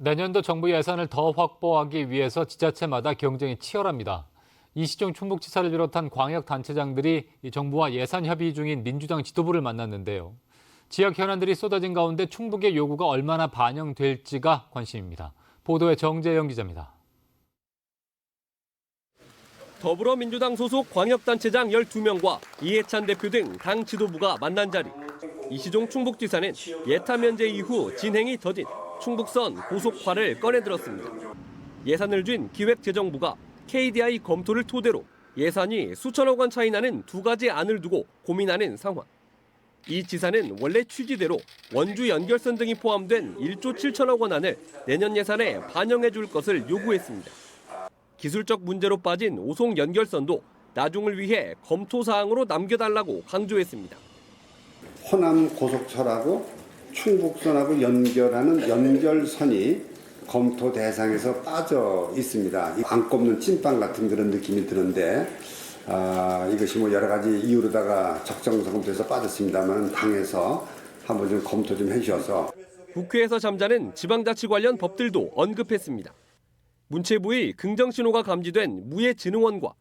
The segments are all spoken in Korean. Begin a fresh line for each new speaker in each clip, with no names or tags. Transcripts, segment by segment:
내년도 정부 예산을 더 확보하기 위해서 지자체마다 경쟁이 치열합니다. 이시종 충북지사를 비롯한 광역단체장들이 이 정부와 예산 협의 중인 민주당 지도부를 만났는데요. 지역 현안들이 쏟아진 가운데 충북의 요구가 얼마나 반영될지가 관심입니다. 보도에 정재영 기자입니다.
더불어민주당 소속 광역단체장 12명과 이해찬 대표 등 당 지도부가 만난 자리. 이시종 충북지사는 예타 면제 이후 진행이 더딘 충북선 고속화를 꺼내들었습니다. 예산을 준 기획재정부가 KDI 검토를 토대로 예산이 수천억 원 차이 나는 두 가지 안을 두고 고민하는 상황. 이 지사는 원래 취지대로 원주 연결선 등이 포함된 1조 7천억 원 안을 내년 예산에 반영해 줄 것을 요구했습니다. 기술적 문제로 빠진 오송 연결선도 나중을 위해 검토 사항으로 남겨달라고 강조했습니다.
호남 고속철하고 충북선하고 연결하는 연결선이 검토 대상에서 빠져 있습니다. 안 꼽는 찐빵 같은 그런 느낌이 드는데 아, 이것이 뭐 여러 가지 이유로다가 적정성 검토에서 빠졌습니다만 당에서 한번 좀 검토 좀 해주셔서
국회에서 잠자는 지방자치 관련 법들도 언급했습니다. 문체부의 긍정 신호가 감지된 무예진흥원과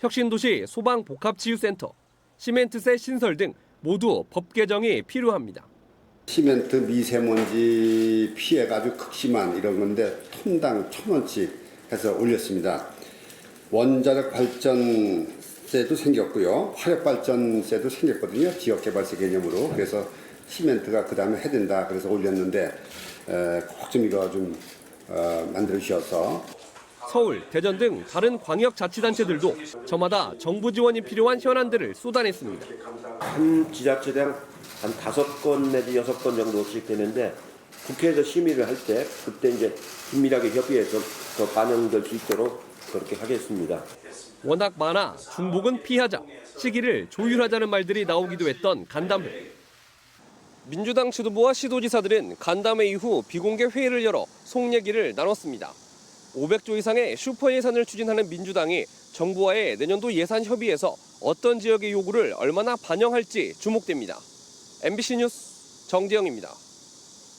혁신도시 소방복합치유센터, 시멘트세 신설 등 모두 법 개정이 필요합니다.
시멘트 미세먼지 피해가 아주 극심한 이런 건데 톤당 천 원씩 해서 올렸습니다. 원자력 발전세도 생겼고요. 화력 발전세도 생겼거든요. 지역 개발세 개념으로. 그래서 시멘트가 그 다음에 해야 된다. 그래서 올렸는데 꼭 좀 이거 좀 어, 만들어 주셔서
서울, 대전 등 다른 광역자치단체들도 저마다 정부 지원이 필요한 현안들을 쏟아냈습니다.
한 지자체당 한 다섯 건 내지 여섯 건 정도씩 되는데 국회에서 심의를 할 때 그때 이제 긴밀하게 협의해서 더 반영될 수 있도록 그렇게 하겠습니다.
워낙 많아 중복은 피하자, 시기를 조율하자는 말들이 나오기도 했던 간담회. 민주당 지도부와 시도지사들은 간담회 이후 비공개 회의를 열어 속 얘기를 나눴습니다. 500조 이상의 슈퍼 예산을 추진하는 민주당이 정부와의 내년도 예산 협의에서 어떤 지역의 요구를 얼마나 반영할지 주목됩니다. MBC 뉴스 정재영입니다.